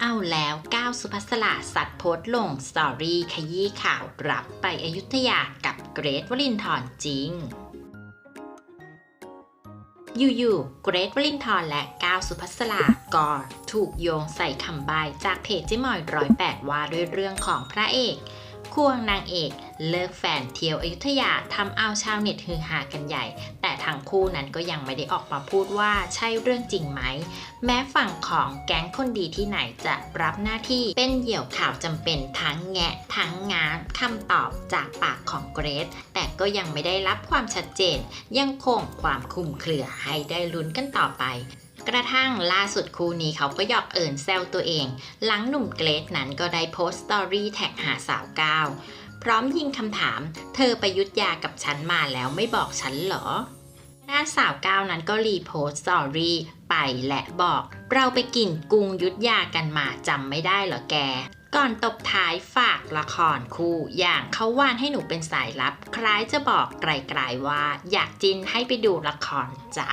เอาแล้วก้าวสุภัสลาสัตว์โพสลงสตอรี่ขยี้ข่าวรับไปอยุธยากับเกรทวลินทร์จริงอยู่ๆ เกรทวลินทร์และก้าวสุภัสลาก็ถูกโยงใส่คำใบายจากเพจเจิมอยร้อยแปดว่าด้วยเรื่องของพระเอก ควงนางเอก เลิกแฟนเที่ยวอยุธยาทำเอาชาวเน็ตฮือฮากันใหญ่ แต่ทั้งคู่นั้นก็ยังไม่ได้ออกมาพูดว่าใช่เรื่องจริงไหม แม้ฝั่งของแก๊งคนดีที่ไหนจะรับหน้าที่เป็นเหยี่ยวข่าวจำเป็นทั้งแงะ ทั้งงานคำตอบจากปากของเกรซแต่ก็ยังไม่ได้รับความชัดเจน ยังคงความคลุมเครือให้ได้ลุ้นกันต่อไป กระทั่งล่าสุดคู่นี้เขาก็หยอกเอิญแซวตัวเอง หลังหนุ่มเกรซนั้นก็ได้โพสต์สตอรี่แท็กหาสาวก้าวพร้อมยิงคำถาม เธอไปยุทธยากับฉันมาแล้วไม่บอกฉันเหรอด้านสาวก้าวนั้นก็รีโพสต์สตอรี่ไปและบอก เราไปกินกุ้งยุทธยากันมาจำไม่ได้เหรอแก ก่อนตบท้ายฝากละครคู่อย่างเขาว่านให้หนูเป็นสายลับ คล้ายจะบอกไกลๆว่า อยากจินให้ไปดูละครจ้า